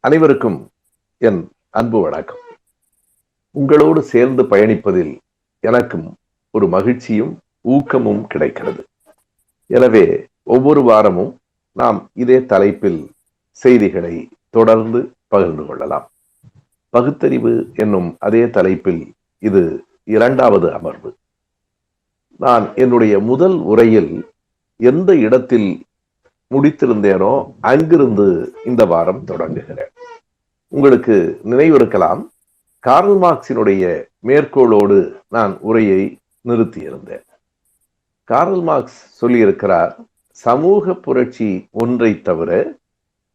அனைவருக்கும் என் அன்பு வணக்கம். உங்களோடு சேர்ந்து பயணிப்பதில் எனக்கும் ஒரு மகிழ்ச்சியும் ஊக்கமும் கிடைக்கிறது. எனவே ஒவ்வொரு வாரமும் நாம் இதே தலைப்பில் செய்திகளை தொடர்ந்து பகிர்ந்து கொள்ளலாம். பகுத்தறிவு என்னும் அதே தலைப்பில் இது இரண்டாவது அமர்வு. நான் என்னுடைய முதல் உரையில் எந்த இடத்தில் முடித்திருந்தேனோ அங்கிருந்து இந்த வாரம் தொடங்குகிறேன். உங்களுக்கு நினைவிருக்கலாம் கார்ல் மார்க்சினுடைய மேற்கோளோடு நான் உரையை நிறுத்தியிருந்தேன். கார்ல் மார்க்ஸ் சொல்லியிருக்கிறார் சமூக புரட்சி ஒன்றை தவிர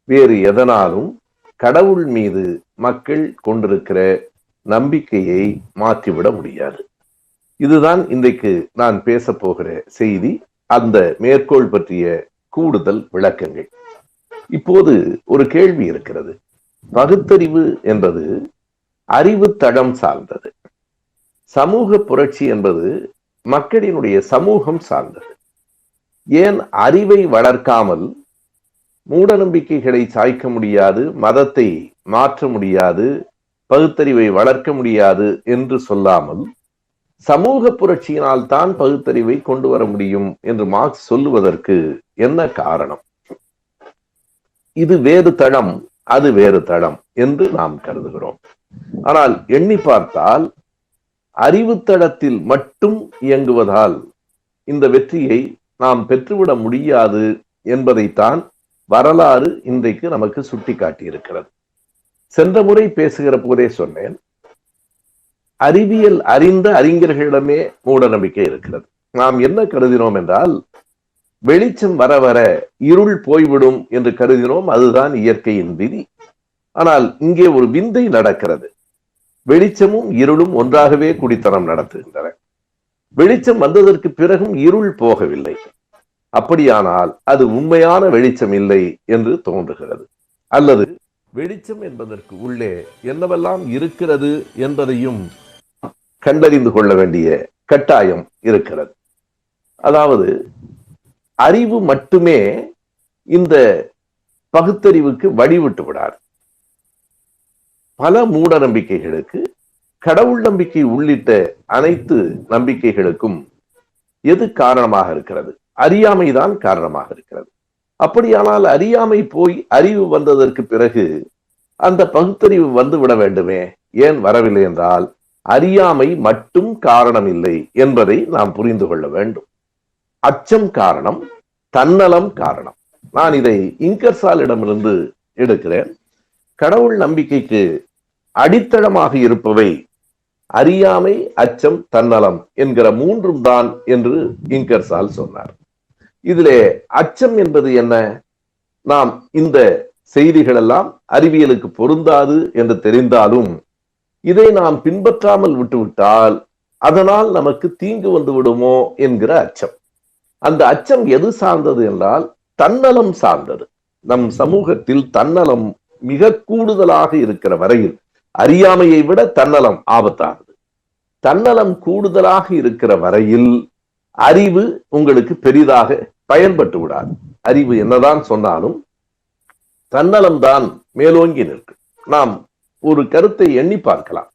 வேறு எதனாலும் கடவுள் மீது மக்கள் கொண்டிருக்கிற நம்பிக்கையை மாற்றிவிட முடியாது. இதுதான் இன்றைக்கு நான் பேச போகிற செய்தி. அந்த மேற்கோள் பற்றிய கூடுதல் விளக்கங்கள். இப்போது ஒரு கேள்வி இருக்கிறது. பகுத்தறிவு என்பது அறிவு தடம் சார்ந்தது. சமூக புரட்சி என்பது மக்களினுடைய சமூகம் சார்ந்தது. ஏன் அறிவை வளர்க்காமல் மூட நம்பிக்கைகளை சாய்க்க முடியாது மதத்தை மாற்ற முடியாது பகுத்தறிவை வளர்க்க முடியாது என்று சொல்லாமல் சமூக புரட்சியினால் தான் பகுத்தறிவை கொண்டு வர முடியும் என்று மார்க்ஸ் சொல்லுவதற்கு என்ன காரணம்? இது வேறு தளம் அது வேறு தளம் என்று நாம் கருதுகிறோம். ஆனால் எண்ணி பார்த்தால் அறிவு தளத்தில் மட்டும் இயங்குவதால் இந்த வெற்றியை நாம் பெற்றுவிட முடியாது என்பதைத்தான் வரலாறு இன்றைக்கு நமக்கு சுட்டி காட்டியிருக்கிறது சென்ற முறை பேசுகிற போதே சொன்னேன் அறிவியல் அறிந்த அறிஞர்களிடமே மூட நம்பிக்கை இருக்கிறது. நாம் என்ன கருதினோம் என்றால் வெளிச்சம் வர வர இருள் போய்விடும் என்று கருதினோம் அதுதான் இயற்கையின் விதி. ஆனால் இங்கே ஒரு விந்தை நடக்கிறது. வெளிச்சமும் இருளும் ஒன்றாகவே குடித்தனம் நடத்துகின்றன. வெளிச்சம் வந்ததற்கு பிறகும் இருள் போகவில்லை. அப்படியானால் அது உண்மையான வெளிச்சம் இல்லை என்று தோன்றுகிறது. அல்லது வெளிச்சம் என்பதற்கு உள்ளே என்னவெல்லாம் இருக்கிறது என்பதையும் கண்டறிந்து கொள்ள வேண்டிய கட்டாயம் இருக்கிறது. அதாவது அறிவு மட்டுமே இந்த பகுத்தறிவுக்கு வழிவிட்டு விடாது. பல மூட நம்பிக்கைகளுக்கு கடவுள் நம்பிக்கை உள்ளிட்ட அனைத்து நம்பிக்கைகளுக்கும் எது காரணமாக இருக்கிறது? அறியாமைதான் காரணமாக இருக்கிறது. அப்படியானால் அறியாமை போய் அறிவு வந்ததற்கு பிறகு அந்த பகுத்தறிவு வந்து விட வேண்டுமே? ஏன் வரவில்லை என்றால் அறியாமை மட்டும் காரணம் இல்லை என்பதை நாம் புரிந்து கொள்ள வேண்டும். அச்சம் காரணம் தன்னலம் காரணம். நான் இதை இங்கர்சாலிடமிருந்து எடுக்கிறேன். கடவுள் நம்பிக்கைக்கு அடித்தளமாக இருப்பவை அறியாமை அச்சம் தன்னலம் என்கிற மூன்றும் தான் என்று இங்கர்சால் சொன்னார். இதிலே அச்சம் என்பது என்ன? நாம் இந்த செய்திகள் எல்லாம் அறிவியலுக்கு பொருந்தாது என்று தெரிந்தாலும் இதை நாம் பின்பற்றாமல் விட்டுவிட்டால் அதனால் நமக்கு தீங்கு வந்து விடுமோ என்கிற அச்சம். அந்த அச்சம் எது சார்ந்தது என்றால் தன்னலம் சார்ந்தது. நம் சமூகத்தில் தன்னலம் மிக கூடுதலாக இருக்கிற வரையில் அறியாமையை விட தன்னலம் ஆபத்தானது. தன்னலம் கூடுதலாக இருக்கிற வரையில் அறிவு உங்களுக்கு பெரிதாக பயன்பட்டு விடாது. அறிவு என்னதான் சொன்னாலும் தன்னலம் தான் மேலோங்கி நிற்கும். நாம் ஒரு கருத்தை எண்ணி பார்க்கலாம்.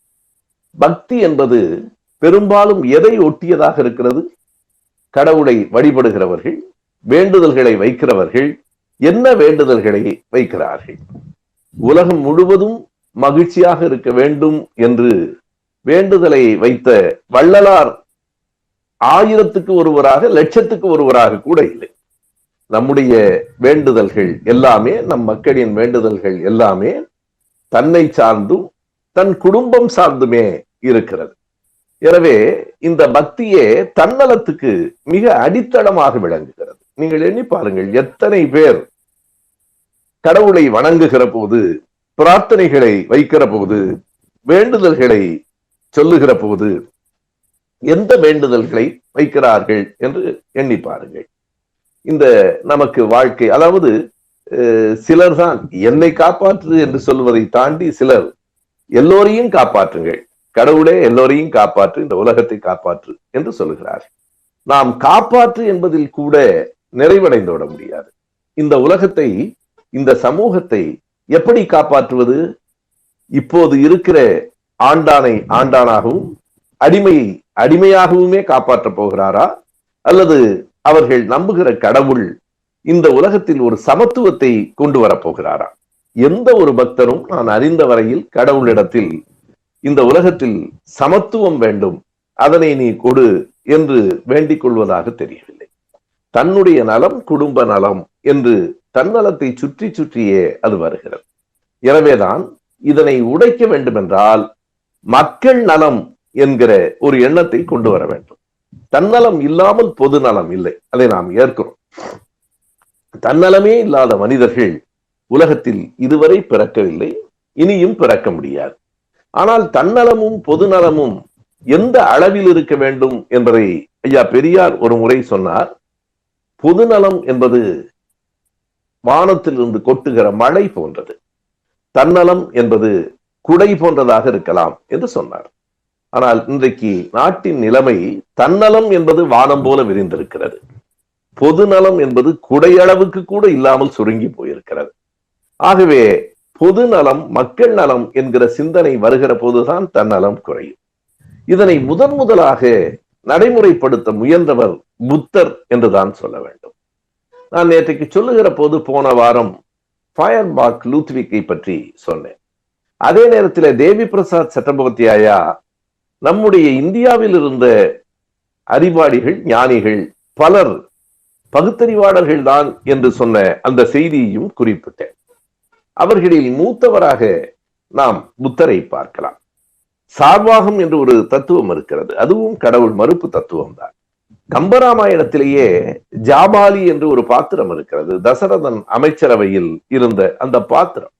பக்தி என்பது பெரும்பாலும் எதை ஒட்டியதாக இருக்கிறது? கடவுளை வழிபடுகிறவர்கள் வேண்டுதல்களை வைக்கிறவர்கள் என்ன வேண்டுதல்களை வைக்கிறார்கள்? உலகம் முழுவதும் மகிழ்ச்சியாக இருக்க வேண்டும் என்று வேண்டுதலை வைத்த வள்ளலார் ஆயிரத்துக்கு ஒருவராக லட்சத்துக்கு ஒருவராக கூட இல்லை. நம்முடைய வேண்டுதல்கள் எல்லாமே நம் மக்களின் வேண்டுதல்கள் எல்லாமே தன்னை சார்ந்தும் தன் குடும்பம் சார்ந்துமே இருக்கிறது. எனவே இந்த பக்தியே தன்னலத்துக்கு மிக அடித்தளமாக விளங்குகிறது. நீங்கள் எண்ணி பாருங்கள் எத்தனை பேர் கடவுளை வணங்குகிற போது பிரார்த்தனைகளை வைக்கிற போது வேண்டுதல்களை சொல்லுகிற போது எந்த வேண்டுதல்களை வைக்கிறார்கள் என்று எண்ணி பாருங்கள். இந்த நமக்கு வாழ்க்கை அதாவது சிலர் தான் என்னை காப்பாற்று என்று சொல்வதை தாண்டி சிலர் எல்லோரையும் காப்பாற்றுங்கள். கடவுளே எல்லோரையும் காப்பாற்று இந்த உலகத்தை காப்பாற்று என்று சொல்லுகிறார் நாம் காப்பாற்று என்பதில் கூட நிறைவடைந்து விட முடியாது. இந்த உலகத்தை இந்த சமூகத்தை எப்படி காப்பாற்றுவது? இப்போது இருக்கிற ஆண்டானை ஆண்டானாகவும் அடிமையை அடிமையாகவுமே காப்பாற்றப் போகிறாரா? அல்லது அவர்கள் நம்புகிற கடவுள் இந்த உலகத்தில் ஒரு சமத்துவத்தை கொண்டு வரப்போகிறாராம் எந்த ஒரு பக்தரும் நான் அறிந்த வரையில் கடவுளிடத்தில் இந்த உலகத்தில் சமத்துவம் வேண்டும் அதனை நீ கொடு என்று வேண்டிக் கொள்வதாக தெரியவில்லை. தன்னுடைய நலம் குடும்ப நலம் என்று தன்னலத்தை சுற்றி சுற்றியே அது வருகிறது. எனவேதான் இதனை உடைக்க வேண்டும் என்றால் மக்கள் நலம் என்கிற ஒரு எண்ணத்தை கொண்டு வர வேண்டும். தன்னலம் இல்லாமல் பொது நலம் இல்லை. அதை நாம் ஏற்கிறோம். தன்னலமே இல்லாத மனிதர்கள் உலகத்தில் இதுவரை பிறக்கவில்லை இனியும் பிறக்க முடியாது. ஆனால் தன்னலமும் பொது நலமும் எந்த அளவில் இருக்க வேண்டும் என்பதை ஐயா பெரியார் ஒரு முறை சொன்னார். பொதுநலம் என்பது வானத்திலிருந்து கொட்டுகிற மழை போன்றது. தன்னலம் என்பது குடை போன்றதாக இருக்கலாம் என்று சொன்னார். ஆனால் இன்றைக்கு நாட்டின் நிலைமை தன்னலம் என்பது வானம் போல விரிந்திருக்கிறது. பொதுநலம் என்பது குடையளவுக்கு கூட இல்லாமல் சுருங்கி போயிருக்கிறது. ஆகவே பொது நலம் மக்கள் நலம் என்கிற சிந்தனை வருகிற போதுதான் தன்னலம் குறையும். இதனை முதன் முதலாக நடைமுறைப்படுத்த முயன்றவர் புத்தர் என்றுதான் சொல்ல வேண்டும். நான் நேற்றைக்கு சொல்லுகிற போது போன வாரம் ஃபயர்பாக் லூத்விக்கை பற்றி சொன்னேன். அதே நேரத்தில் தேவி பிரசாத் சட்டபோத்தியாயா நம்முடைய இந்தியாவில் இருந்த அறிவாளிகள் ஞானிகள் பலர் பகுத்தறிவாளர்கள் தான் என்று சொன்ன அந்த செய்தியையும் குறிப்பிட்டேன். அவர்களில் மூத்தவராக நாம் புத்தரை பார்க்கலாம். சார்வாகம் என்று ஒரு தத்துவம் இருக்கிறது. அதுவும் கடவுள் மறுப்பு தத்துவம் தான் கம்பராமாயணத்திலேயே ஜாபாலி என்று ஒரு பாத்திரம் இருக்கிறது. தசரதன் அமைச்சரவையில் இருந்த அந்த பாத்திரம்.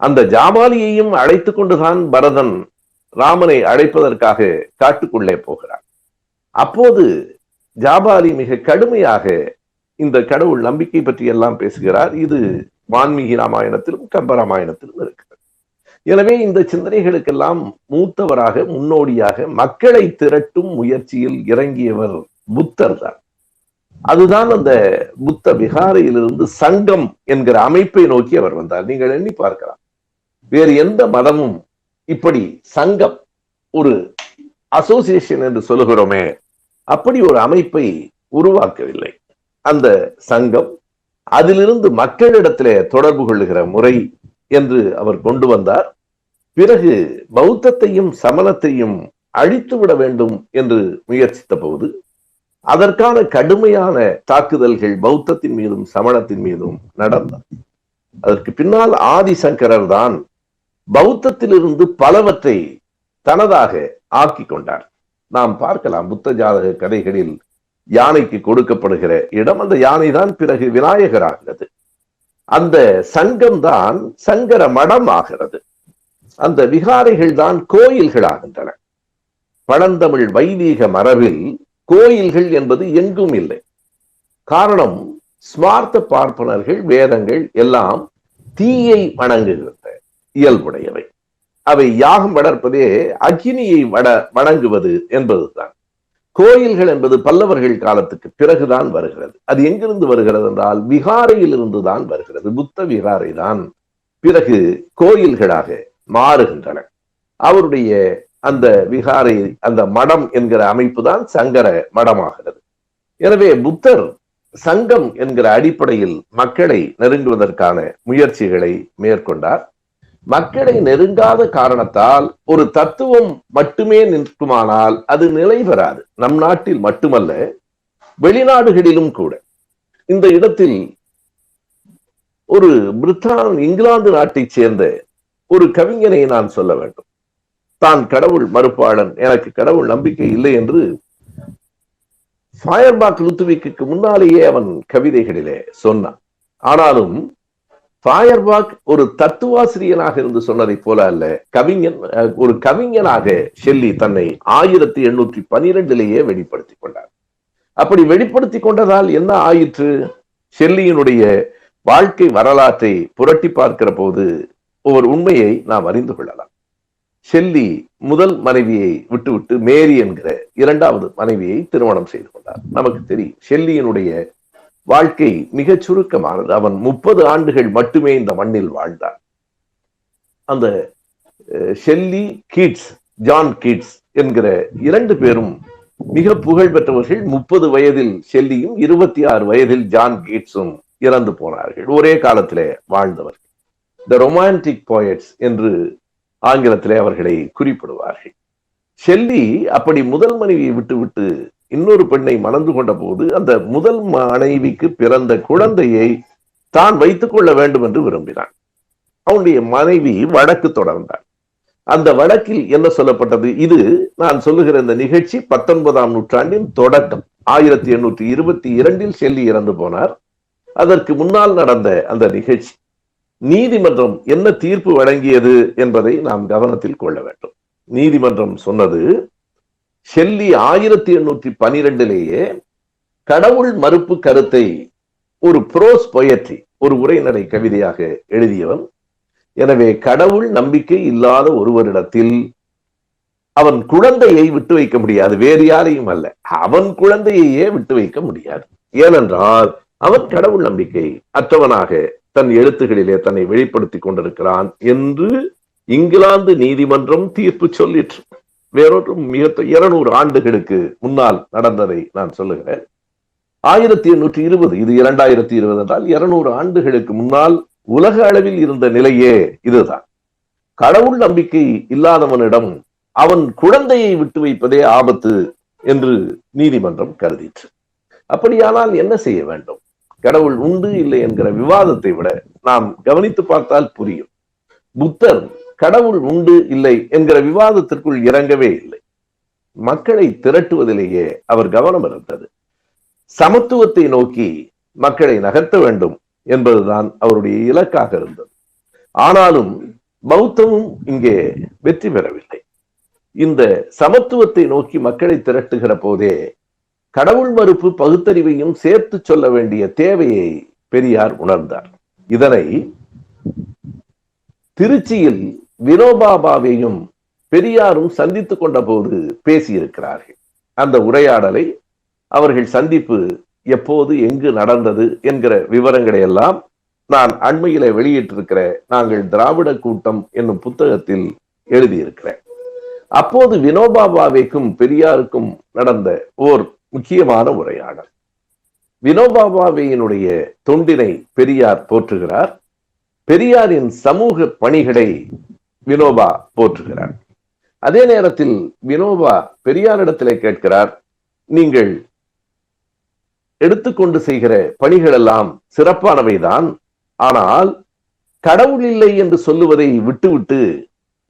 அந்த ஜாபாலியையும் அழைத்து கொண்டுதான் பரதன் ராமனை அழைப்பதற்காக காட்டுக்குள்ளே போகிறார் அப்போது ஜாபாலி மிக கடுமையாக இந்த கடவுள் நம்பிக்கை பற்றி எல்லாம் பேசுகிறார். இது வான்மீகி ராமாயணத்திலும் கம்பராமாயணத்திலும் இருக்கிறது. எனவே இந்த சிந்தனைகளுக்கெல்லாம் மூத்தவராக முன்னோடியாக மக்களை திரட்டும் முயற்சியில் இறங்கியவர் புத்தர் தான். அதுதான் அந்த புத்த விகாரையிலிருந்து சங்கம் என்கிற அமைப்பை நோக்கி அவர் வந்தார். நீங்கள் எண்ணி பார்க்கலாம். வேறு எந்த மதமும் இப்படி சங்கம் ஒரு அசோசியேஷன் என்று சொல்லுகிறோமே அப்படி ஒரு அமைப்பை உருவாக்கவில்லை. அந்த சங்கம் அதிலிருந்து மக்களிடத்திலே தொடர்பு கொள்ளுகிற முறை என்று அவர் கொண்டு வந்தார். பிறகு பௌத்தத்தையும் சமணத்தையும் அழித்து விட வேண்டும் என்று முயற்சித்த போது அதற்கான கடுமையான தாக்குதல்கள் பௌத்தத்தின் மீதும் சமணத்தின் மீதும் நடந்தார் அதற்கு பின்னால் ஆதிசங்கரர் தான் பௌத்தத்திலிருந்து பலவற்றை தனதாக ஆக்கி கொண்டார். நாம் பார்க்கலாம் புத்த ஜாதக கதைகளில் யானைக்கு கொடுக்கப்படுகிற இடம். அந்த யானை தான் பிறகு விநாயகர் ஆகிறது அந்த சங்கம் தான் சங்கர மடம் ஆகிறது அந்த விகாரைகள் தான் கோயில்கள் ஆகின்றன பழந்தமிழ் வைதீக மரபில் கோயில்கள் என்பது எங்கும் இல்லை. காரணம் ஸ்மார்த்த பார்ப்பனர்கள் வேதங்கள் எல்லாம் தீயை வணங்குகின்ற இயல்புடையவை. அவை யாகம் வளர்ப்பதே அக்னியை வட வணங்குவது என்பதுதான். கோயில்கள் என்பது பல்லவர்கள் காலத்துக்கு பிறகுதான் வருகிறது. அது எங்கிருந்து வருகிறது என்றால் விகாரையிலிருந்து தான் வருகிறது. புத்த விகாரை தான் பிறகு கோயில்களாக மாறுகின்றன. அவருடைய அந்த விகாரை அந்த மடம் என்கிற அமைப்பு தான் சங்கர மடமாகிறது. எனவே புத்தர் சங்கம் என்கிற அடிப்படையில் மக்களை நெருங்குவதற்கான முயற்சிகளை மேற்கொண்டார். மக்களை நெருங்காத காரணத்தால் ஒரு தத்துவம் மட்டுமே நிற்குமானால் அது நிலை பெறாது. நம் நாட்டில் மட்டுமல்ல வெளிநாடுகளிலும் கூட. இந்த இடத்தில் ஒரு பிரிட்டான் இங்கிலாந்து நாட்டைச் சேர்ந்த ஒரு கவிஞனை நான் சொல்ல வேண்டும். தான் கடவுள் மறுப்பாளன் எனக்கு கடவுள் நம்பிக்கை இல்லை என்று ஃபயர்பாக் லுத்துவிக்கு முன்னாலேயே அவன் கவிதைகளிலே சொன்னான். ஆனாலும் ஃபயர்பாக் ஒரு தத்துவாசிரியனாக இருந்து சொன்னதை போல அல்ல. கவிஞன் ஒரு கவிஞனாக ஷெல்லி தன்னை ஆயிரத்தி எண்ணூற்றி பனிரெண்டிலேயே வெளிப்படுத்தி கொண்டார். அப்படி வெளிப்படுத்தி கொண்டதால் என்ன ஆயிற்று? ஷெல்லியினுடைய வாழ்க்கை வரலாற்றை புரட்டி பார்க்கிற போது ஒரு உண்மையை நாம் அறிந்து கொள்ளலாம். ஷெல்லி முதல் மனைவியை விட்டுவிட்டு மேரி என்கிற இரண்டாவது மனைவியை திருமணம் செய்து கொண்டார். நமக்கு தெரியும் ஷெல்லியினுடைய வாழ்க்கை மிகச் சுருக்கமானது. அவன் முப்பது ஆண்டுகள் மட்டுமே இந்த மண்ணில் வாழ்ந்தான். அந்த ஷெல்லி கீட்ஸ் ஜான் கீட்ஸ் என்கிற இரண்டு பேரும் மிக புகழ் பெற்றவர்கள். முப்பது வயதில் ஷெல்லியும் இருபத்தி ஆறு வயதில் ஜான் கீட்ஸும் இறந்து போனார்கள். ஒரே காலத்திலே வாழ்ந்தவர்கள் த ரொமான்டிக் போயட்ஸ் என்று ஆங்கிலத்திலே அவர்களை குறிப்பிடுவார்கள். ஷெல்லி அப்படி முதல் மனைவியை விட்டுவிட்டு இன்னொரு பெண்ணை மணந்து கொண்ட போது அந்த முதல் மனைவிக்கு பிறந்த குழந்தையை தான் வைத்துக் கொள்ள வேண்டும் என்று விரும்பினான். அவனுடைய மனைவி வழக்கு தொடர்ந்தார் அந்த வழக்கில் என்ன சொல்லப்பட்டது? இது நான் சொல்லுகிற இந்த நிகழ்ச்சி பத்தொன்பதாம் நூற்றாண்டின் தொடக்கம். ஆயிரத்தி எண்ணூற்றி இருபத்தி இரண்டில் செல்லி இறந்து போனார். அதற்கு முன்னால் நடந்த அந்த நிகழ்ச்சி நீதிமன்றம் என்ன தீர்ப்பு வழங்கியது என்பதை நாம் கவனத்தில் கொள்ள வேண்டும். நீதிமன்றம் சொன்னது செல்லி ஆயிரத்தி எண்ணூற்றி பனிரெண்டிலேயே கடவுள் மறுப்பு கருத்தை ஒரு புரோஸ் பொயட்ரி ஒரு உரைநடை கவிதையாக எழுதியவன். எனவே கடவுள் நம்பிக்கை இல்லாத ஒருவரிடத்தில் அவன் குழந்தையை விட்டு வைக்க முடியாது வேறு யாரையும் அல்ல. அவன் குழந்தையையே விட்டு வைக்க முடியாது. ஏனென்றால் அவன் கடவுள் நம்பிக்கை அற்றவனாக தன் எழுத்துகளிலே தன்னை வெளிப்படுத்திக் கொண்டிருக்கிறான் என்று இங்கிலாந்து நீதிமன்றம் தீர்ப்பு சொல்லிற்று. வேறொரு மிக இருநூறு ஆண்டுகளுக்கு முன்னால் நடந்ததை நான் சொல்லுகிறேன். ஆயிரத்தி எண்ணூற்றி இருபது இது இரண்டாயிரத்தி இருபது என்றால் இருநூறு ஆண்டுகளுக்கு முன்னால் உலக அளவில் இருந்த நிலையே இதுதான். கடவுள் நம்பிக்கை இல்லாதவனிடம் அவன் குழந்தையை விட்டு வைப்பதே ஆபத்து என்று நீதிமன்றம் கருதிற்று. அப்படியானால் என்ன செய்ய வேண்டும்? கடவுள் உண்டு இல்லை என்கிற விவாதத்தை விட நாம் கவனித்து பார்த்தால் புரியும். புத்தர் கடவுள் உண்டு இல்லை என்கிற விவாதத்திற்குள் இறங்கவே இல்லை. மக்களை திரட்டுவதிலேயே அவர் கவனம் இருந்தது. சமத்துவத்தை நோக்கி மக்களை நகர்த்த வேண்டும் என்பதுதான் அவருடைய இலக்காக இருந்தது. ஆனாலும் பௌத்தமும் இங்கே வெற்றி பெறவில்லை. இந்த சமத்துவத்தை நோக்கி மக்களை திரட்டுகிற போதே கடவுள் மறுப்பு பகுத்தறிவையும் சேர்த்து சொல்ல வேண்டிய தேவையை பெரியார் உணர்ந்தார். இதனை திருச்சியில் வினோபாபாவையும் பெரியாரும் சந்தித்துக் கொண்ட போது பேசியிருக்கிறார்கள். அந்த உரையாடலை அவர்கள் சந்திப்பு எப்போது எங்கு நடந்தது என்கிற விவரங்களை எல்லாம் நான் அண்மையில வெளியிட்டிருக்கிற நாங்கள் திராவிட கூட்டம் என்னும் புத்தகத்தில் எழுதியிருக்கிறேன். அப்போது வினோபாபாவைக்கும் பெரியாருக்கும் நடந்த ஓர் முக்கியமான உரையாடல். வினோபாபாவையினுடைய தொண்டினை பெரியார் போற்றுகிறார். பெரியாரின் சமூக பணிகளை வினோபா போற்றுகிறார் அதே நேரத்தில் வினோபா பெரியாரிடத்திலே கேட்கிறார் நீங்கள் எடுத்துக்கொண்டு செய்கிற பணிகள் எல்லாம் சிறப்பானவைதான் ஆனால் கடவுள் இல்லை என்று சொல்லுவதை விட்டுவிட்டு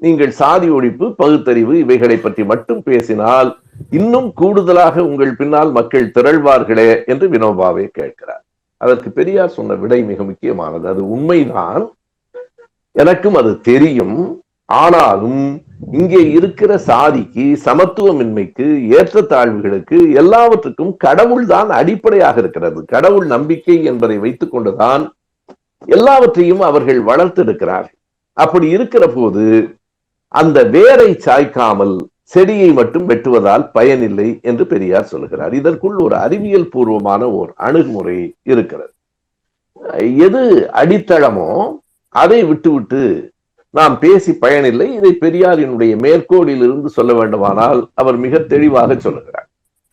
நீங்கள் சாதி ஒழிப்பு பகுத்தறிவு இவைகளை பற்றி மட்டும் பேசினால் இன்னும் கூடுதலாக உங்கள் பின்னால் மக்கள் திரள்வார்களே என்று வினோபாவை கேட்கிறார். அதற்கு பெரியார் சொன்ன விடை மிக முக்கியமானது. அது உண்மைதான் எனக்கும் அது தெரியும். ஆனாலும் இங்கே இருக்கிற சாதிக்கு சமத்துவமின்மைக்கு ஏற்றத்தாழ்வுகளுக்கு எல்லாவற்றுக்கும் கடவுள் தான் அடிப்படையாக இருக்கிறது. கடவுள் நம்பிக்கை என்பதை வைத்துக் கொண்டுதான் எல்லாவற்றையும் அவர்கள் வளர்த்தெடுக்கிறார்கள் அப்படி இருக்கிற போது அந்த வேரை சாய்க்காமல் செடியை மட்டும் வெட்டுவதால் பயனில்லை என்று பெரியார் சொல்கிறார். இதற்குள் ஒரு அறிவியல் பூர்வமான ஒரு அணுகுமுறை இருக்கிறது. எது அடித்தளமோ அதை விட்டுவிட்டு நாம் பேசி பயனில்லை. இதை பெரியாரினுடைய மேற்கோளில் இருந்து சொல்ல வேண்டுமானால் அவர் மிக தெளிவாக சொல்லுகிறார்.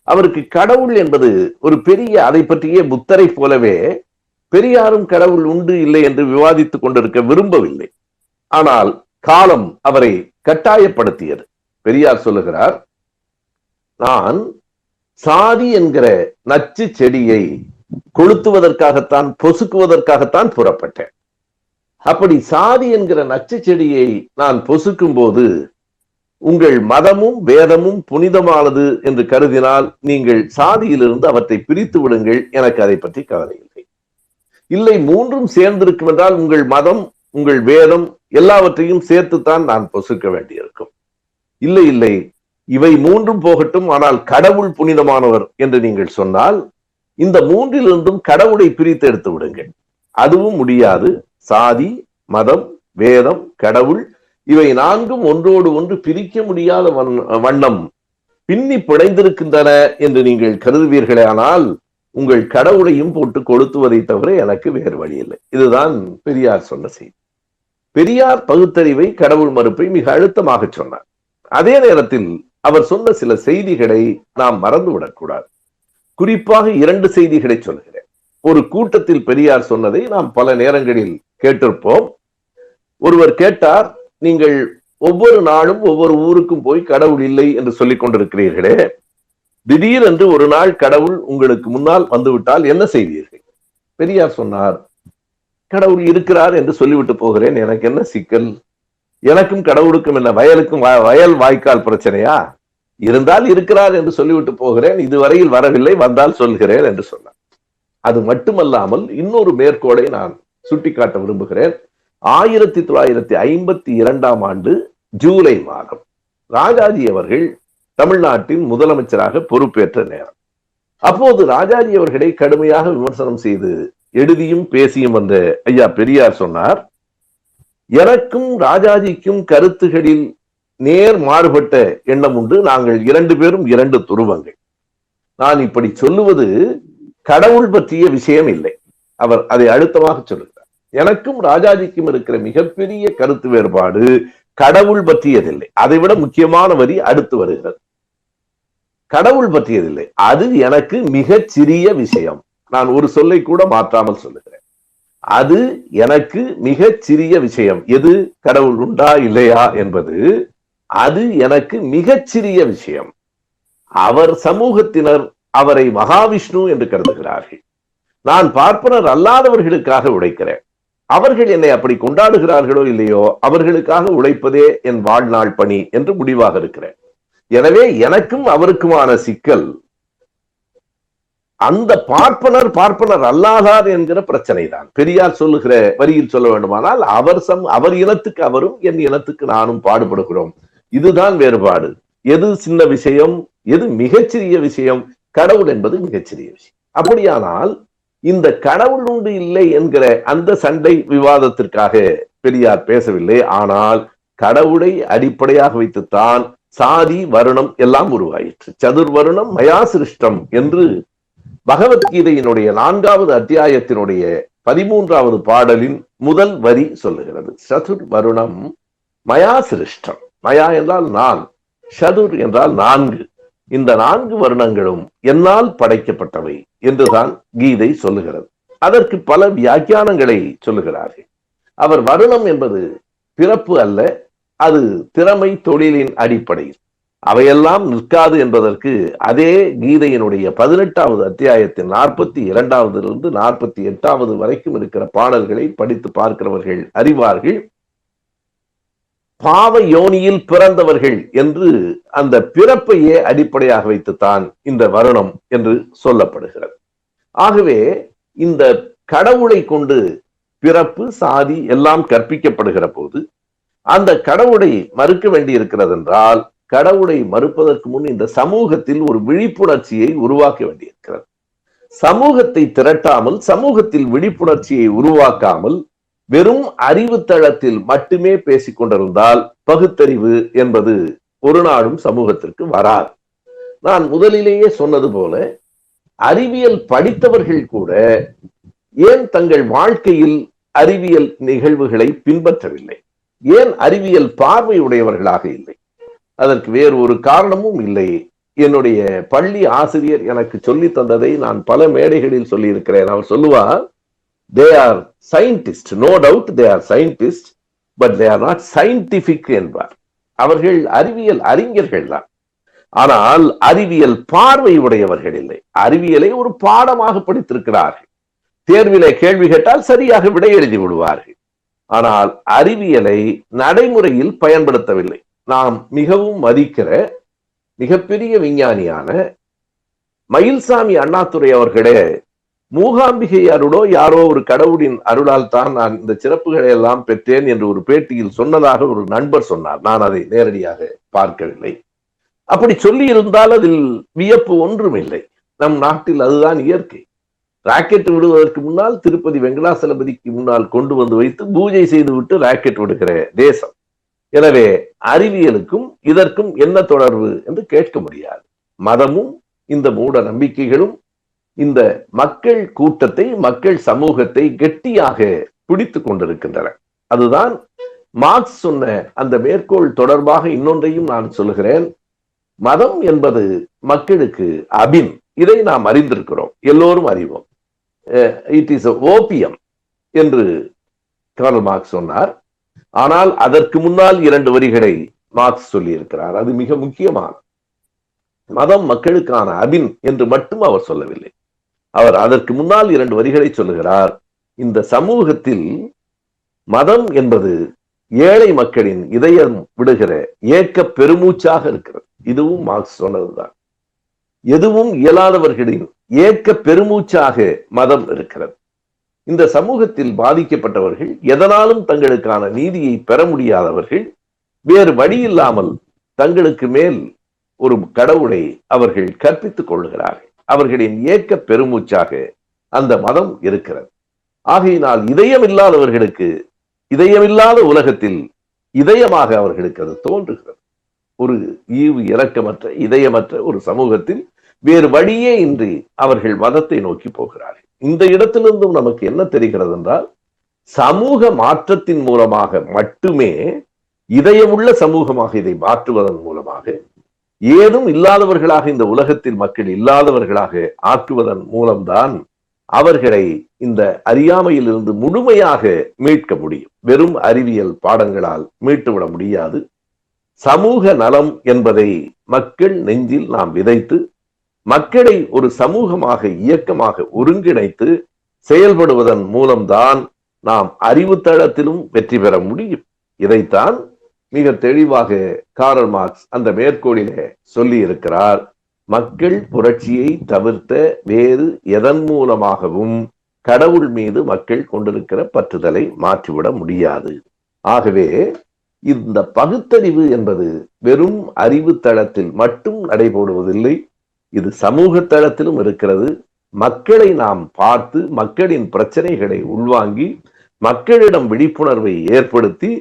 அவருக்கு கடவுள் என்பது ஒரு பெரிய அதை பற்றியே புத்தரை போலவே பெரியாரும் கடவுள் உண்டு இல்லை என்று விவாதித்துக் கொண்டிருக்க விரும்பவில்லை. ஆனால் காலம் அவரை கட்டாயப்படுத்தியது. பெரியார் சொல்லுகிறார் நான் சாதி என்கிற நச்சு செடியை கொளுத்துவதற்காகத்தான் பொசுக்குவதற்காகத்தான் புறப்பட்டேன். அப்படி சாதி என்கிற நச்சு செடியை நான் பொசுக்கும் போது உங்கள் மதமும் வேதமும் புனிதமானது என்று கருதினால் நீங்கள் சாதியிலிருந்து அவற்றை பிரித்து விடுங்கள் எனக்கு அதை பற்றி கவலை இல்லை. இல்லை மூன்றும் சேர்ந்திருக்கும் என்றால் உங்கள் மதம் உங்கள் வேதம் எல்லாவற்றையும் சேர்த்துத்தான் நான் பொசுக்க வேண்டியிருக்கும். இல்லை இல்லை இவை மூன்றும் போகட்டும் ஆனால் கடவுள் புனிதமானவர் என்று நீங்கள் சொன்னால் இந்த மூன்றிலிருந்தும் கடவுளை பிரித்து எடுத்து விடுங்கள். அதுவும் முடியாது. சாதி மதம் வேதம் கடவுள் இவை நான்கும் ஒன்றோடு ஒன்று பிரிக்க முடியாத வண்ணம். பின்னி பிணைந்திருக்கின்றன என்று நீங்கள் கருதுவீர்களே ஆனால் உங்கள் கடவுளையும் போட்டு கொளுத்துவதை தவிர எனக்கு வேறு வழி இல்லை இதுதான் பெரியார் சொன்ன செய்தி. பெரியார் பகுத்தறிவை கடவுள் மறுப்பை மிக அழுத்தமாக சொன்னார். அதே நேரத்தில் அவர் சொன்ன சில செய்திகளை நாம் மறந்துவிடக்கூடாது. குறிப்பாக இரண்டு செய்திகளை சொல்கிறேன். ஒரு கூட்டத்தில் பெரியார் சொன்னதை நாம் பல நேரங்களில் கேட்டிருப்போம். ஒருவர் கேட்டார் நீங்கள் ஒவ்வொரு நாளும் ஒவ்வொரு ஊருக்கும் போய் கடவுள் இல்லை என்று சொல்லிக் கொண்டிருக்கிறீர்களே. திடீரென்று ஒரு நாள் கடவுள் உங்களுக்கு முன்னால் வந்துவிட்டால் என்ன செய்வீர்கள்? பெரியார் சொன்னார் கடவுள் இருக்கிறார் என்று சொல்லிவிட்டு போகிறேன். எனக்கு என்ன சிக்கல்? எனக்கும் கடவுளுக்கும் என்ன வயலுக்கும் வ- வயல் வாய்க்கால் பிரச்சனையா? இருந்தால் இருக்கிறார் என்று சொல்லிவிட்டு போகிறேன். இதுவரையில் வரவில்லை வந்தால் சொல்கிறேன் என்று சொன்னார். அது மட்டுமல்லாமல் இன்னொரு மேற்கோளை நான் சுட்டிக்காட்ட விரும்புகிறேன். ஆயிரத்தி தொள்ளாயிரத்தி ஐம்பத்தி இரண்டாம் ஆண்டு ஜூலை மாதம் ராஜாஜி அவர்கள் தமிழ்நாட்டின் முதலமைச்சராக பொறுப்பேற்ற நேரம். அப்போது ராஜாஜி அவர்களை கடுமையாக விமர்சனம் செய்து எழுதியும் பேசியும் வந்த ஐயா பெரியார் சொன்னார் எனக்கும் ராஜாஜிக்கும் கருத்துகளில் நேர் மாறுபட்ட எண்ணம் உண்டு. நாங்கள் இரண்டு பேரும் இரண்டு துருவங்கள். நான் இப்படி சொல்லுவது கடவுள் பற்றிய விஷயம் இல்லை. அவர் அதை அழுத்தமாக சொல்லுகிறார். எனக்கும் ராஜாஜிக்கும் இருக்கிற மிகப்பெரிய கருத்து வேறுபாடு கடவுள் பற்றியதில்லை. அதை விட முக்கியமான வரி அடுத்து வருகிறது. கடவுள் பற்றியதில்லை. அது எனக்கு மிகச் சிறிய விஷயம். நான் ஒரு சொல்லை கூட மாற்றாமல் சொல்லுகிறேன். அது எனக்கு மிகச் சிறிய விஷயம். எது? கடவுள் உண்டா? இல்லையா? என்பது அது எனக்கு மிகச் சிறிய விஷயம். அவர் சமூகத்தினர் அவரை மகாவிஷ்ணு என்று கருதுகிறார்கள். நான் பார்ப்பனர் அல்லாதவர்களுக்காக உடைக்கிறேன். அவர்கள் என்னை அப்படி கொண்டாடுகிறார்களோ இல்லையோ அவர்களுக்காக உழைப்பதே என் வாழ்நாள் பணி என்று முடிவாக இருக்கிறேன். எனவே எனக்கும் அவருக்குமான சிக்கல் அந்த பார்ப்பனர் பார்ப்பனர் அல்லாதார் என்கிற பிரச்சனை தான் பெரியார் சொல்லுகிற வரியில் சொல்ல வேண்டுமானால் அவர் சம் அவர் இனத்துக்கு அவரும் என் இனத்துக்கு நானும் பாடுபடுகிறோம். இதுதான் வேறுபாடு. எது சின்ன விஷயம் எது மிகச்சிறிய விஷயம்? கடவுள் என்பது மிகச்சிறிய விஷயம். அப்படியானால் இந்த கடவுள் உண்டு இல்லை என்கிற அந்த சண்டை விவாதத்திற்காக பெரியார் பேசவில்லை. ஆனால் கடவுளை அடிப்படையாக வைத்துத்தான் சாதி வருணம் எல்லாம் உருவாயிற்று. சதுர்வருணம் மயா சிருஷ்டம் என்று பகவத்கீதையினுடைய நான்காவது அத்தியாயத்தினுடைய பதிமூன்றாவது பாடலின் முதல் வரி சொல்லுகிறது. சதுர் வருணம் மயா சிருஷ்டம் மயா என்றால் நான் சதுர் என்றால் நான்கு. இந்த நான்கு வருணங்களும் என்னால் படைக்கப்பட்டவை என்றுதான் கீதை சொல்லுகிறது. அதற்கு பல வியாக்கியானங்களை சொல்லுகிறார்கள். அவர் வருணம் என்பது பிறப்பு அல்ல அது திறமை தொழிலின் அடிப்படையில். அவையெல்லாம் நிற்காது என்பதற்கு அதே கீதையினுடைய பதினெட்டாவது அத்தியாயத்தின் நாற்பத்தி இரண்டாவதிலிருந்து நாற்பத்தி எட்டாவது வரைக்கும் இருக்கிற பாடல்களை படித்து பார்க்கிறவர்கள் அறிவார்கள். பாவ யோனியில் பிறந்தவர்கள் என்று அந்த பிறப்பையே அடிப்படையாக வைத்துத்தான் இந்த வருணம் என்று சொல்லப்படுகிறது. ஆகவே இந்த கடவுளை கொண்டு பிறப்பு சாதி எல்லாம் கற்பிக்கப்படுகிற போது அந்த கடவுளை மறுக்க வேண்டி இருக்கிறது என்றால் கடவுளை மறுப்பதற்கு முன் இந்த சமூகத்தில் ஒரு விழிப்புணர்ச்சியை உருவாக்க வேண்டியிருக்கிறது. சமூகத்தை திரட்டாமல் சமூகத்தில் விழிப்புணர்ச்சியை உருவாக்காமல் வெறும் அறிவு தளத்தில் மட்டுமே பேசிக்கொண்டிருந்தால் பகுத்தறிவு என்பது ஒரு நாளும் சமூகத்திற்கு வராது. நான் முதலிலேயே சொன்னது போல அறிவியல் படித்தவர்கள் கூட ஏன் தங்கள் வாழ்க்கையில் அறிவியல் நிகழ்வுகளை பின்பற்றவில்லை? ஏன் அறிவியல் பார்வை உடையவர்களாக இல்லை? அதற்கு வேறு ஒரு காரணமும் இல்லை. என்னுடைய பள்ளி ஆசிரியர் எனக்கு சொல்லி தந்ததை நான் பல மேடைகளில் சொல்லி இருக்கிறேன் அவர் சொல்லுவார் they are scientist no doubt they are scientist but they are not scientific என்பார். அவர்கள் அறிவியல் அறிஞர்கள் தான். ஆனால் அறிவியல் பார்வை உடையவர்கள் இல்லை. அறிவியலை ஒரு பாடமாக படித்திருக்கிறார்கள். தேர்விலே கேள்வி கேட்டால் சரியாக விடை எழுதி விடுவார்கள். ஆனால் அறிவியலை நடைமுறையில் பயன்படுத்தவில்லை. நாம் மிகவும் மதிக்கிற மிகப்பெரிய விஞ்ஞானியான மயில்சாமி அண்ணாதுரை அவர்களே மூகாம்பிகை அருளோ யாரோ ஒரு கடவுளின் அருளால் தான் நான் இந்த சிறப்புகளை எல்லாம் பெற்றேன் என்று ஒரு பேட்டியில் சொன்னதாக ஒரு நண்பர் சொன்னார். நான் அதை நேரடியாக பார்க்கவில்லை. அப்படி சொல்லி இருந்தால் அதில் வியப்பு ஒன்றும் இல்லை நம் நாட்டில் அதுதான் இயற்கை. ராக்கெட் விடுவதற்கு முன்னால் திருப்பதி வெங்கடாசலபதிக்கு முன்னால் கொண்டு வந்து வைத்து பூஜை செய்துவிட்டு ராக்கெட் விடுகிற தேசம். எனவே அறிவியலுக்கும் இதற்கும் என்ன தொடர்பு என்று கேட்க முடியாது. மதமும் இந்த மூட நம்பிக்கைகளும் இந்த மக்கள் கூட்டத்தை மக்கள் சமூகத்தை கெட்டியாக பிடித்து கொண்டிருக்கின்றன. அதுதான் மார்க்ஸ் சொன்ன அந்த மேற்கோள் தொடர்பாக இன்னொன்றையும் நான் சொல்லுகிறேன். மதம் என்பது மக்களுக்கு அபின். இதை நாம் அறிந்திருக்கிறோம். எல்லோரும் அறிவோம். இட் இஸ் ஓபியம் என்று கார்ல் மார்க்ஸ் சொன்னார். ஆனால் அதற்கு முன்னால் இரண்டு வரிகளை மார்க்ஸ் சொல்லியிருக்கிறார். அது மிக முக்கியமான மதம் மக்களுக்கான அபின் என்று மட்டும் அவர் சொல்லவில்லை. அவர் அதற்கு முன்னால் இரண்டு வரிகளை சொல்லுகிறார். இந்த சமூகத்தில் மதம் என்பது ஏழை மக்களின் இதயம் விடுகிற ஏக்க பெருமூச்சாக இருக்கிறது. இதுவும் மார்க்ஸ் சொன்னதுதான். எதுவும் இயலாதவர்களின் ஏக்க பெருமூச்சாக மதம் இருக்கிறது. இந்த சமூகத்தில் பாதிக்கப்பட்டவர்கள் எதனாலும் தங்களுக்கான நீதியை பெற முடியாதவர்கள் வேறு வழி இல்லாமல் தங்களுக்கு மேல் ஒரு கடவுளை அவர்கள் கற்பித்துக் கொள்கிறார்கள். அவர்களின் ஏக்க பெருமூச்சாக அந்த மதம் இருக்கிறது. ஆகையினால் இதயம் இல்லாதவர்களுக்கு இதயமில்லாத உலகத்தில் இதயமாக அவர்களுக்கு அது தோன்றுகிறது. ஒரு ஈவு இரக்கமற்ற இதயமற்ற ஒரு சமூகத்தில் வேறு வழியே இன்றி அவர்கள் மதத்தை நோக்கி போகிறார்கள். இந்த இடத்திலிருந்தும் நமக்கு என்ன தெரிகிறது என்றால் சமூக மாற்றத்தின் மூலமாக மட்டுமே இதயமுள்ள சமூகமாக இதை மாற்றுவதன் மூலமாக ஏதும் இல்லாதவர்களாக இந்த உலகத்தில் மக்கள் இல்லாதவர்களாக ஆக்குவதன் மூலம்தான் அவர்களை இந்த அறியாமையில் இருந்து முழுமையாக மீட்க முடியும். வெறும் அறிவியல் பாடங்களால் மீட்டுவிட முடியாது. சமூக நலம் என்பதை மக்கள் நெஞ்சில் நாம் விதைத்து மக்களை ஒரு சமூகமாக இயக்கமாக ஒருங்கிணைத்து செயல்படுவதன் மூலம்தான் நாம் அறிவு தளத்திலும் வெற்றி பெற முடியும். இதைத்தான் மிக தெளிவாக காரல் மார்க்ஸ் அந்த மேற்கோளிலே சொல்லி இருக்கிறார் மக்கள் புரட்சியை தவிர்த்த வேறு எதன் மூலமாகவும் கடவுள் மீது மக்கள் கொண்டிருக்கிற பற்றுதலை மாற்றிவிட முடியாது. ஆகவே இந்த பகுத்தறிவு என்பது வெறும் அறிவு தளத்தில் மட்டும் நடைபோடுவதில்லை இது சமூக தளத்திலும் இருக்கிறது. மக்களை நாம் பார்த்து மக்களின் பிரச்சனைகளை உள்வாங்கி மக்களிடம் விழிப்புணர்வை ஏற்படுத்தி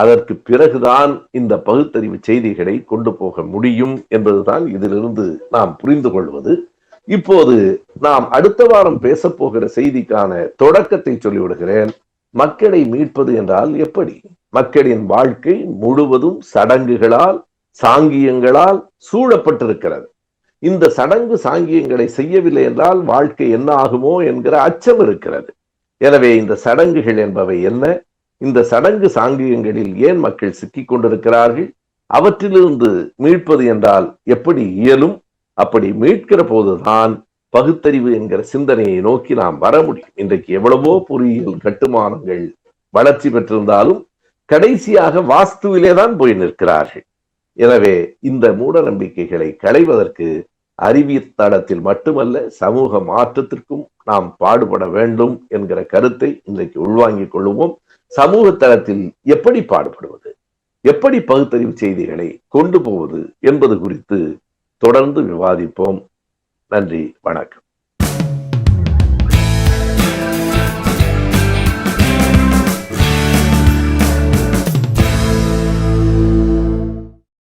அதற்கு பிறகுதான் இந்த பகுத்தறிவு செய்திகளை கொண்டு போக முடியும் என்பதுதான் இதிலிருந்து நாம் புரிந்து கொள்வது. இப்போது நாம் அடுத்த வாரம் பேச போகிற செய்திக்கான தொடக்கத்தை சொல்லிவிடுகிறேன். மக்களை மீட்பது என்றால் எப்படி? மக்களின் வாழ்க்கை முழுவதும் சடங்குகளால் சாங்கியங்களால் சூழப்பட்டிருக்கிறது. இந்த சடங்கு சாங்கியங்களை செய்யவில்லை என்றால் வாழ்க்கை என்ன ஆகுமோ என்கிற அச்சம் இருக்கிறது. எனவே இந்த சடங்குகள் என்பவை என்ன? இந்த சடங்கு சாங்கியங்களில் ஏன் மக்கள் சிக்கிக் கொண்டிருக்கிறார்கள்? அவற்றிலிருந்து மீட்பது என்றால் எப்படி இயலும்? அப்படி மீட்கிற போதுதான் பகுத்தறிவு என்கிற சிந்தனையை நோக்கி நாம் வர முடியும். இன்றைக்கு எவ்வளவோ பொறியியல் கட்டுமானங்கள் வளர்ச்சி பெற்றிருந்தாலும் கடைசியாக வாஸ்துவிலே தான் போய் நிற்கிறார்கள். எனவே இந்த மூட நம்பிக்கைகளை களைவதற்கு அறிவியல் தளத்தில் மட்டுமல்ல சமூக மாற்றத்திற்கும் நாம் பாடுபட வேண்டும் என்கிற கருத்தை இன்றைக்கு உள்வாங்கிக் கொள்வோம் சமூக தளத்தில் எப்படி பாடுபடுவது? எப்படி பகுத்தறிவு செய்திகளை கொண்டு போவது என்பது குறித்து தொடர்ந்து விவாதிப்போம். நன்றி வணக்கம்.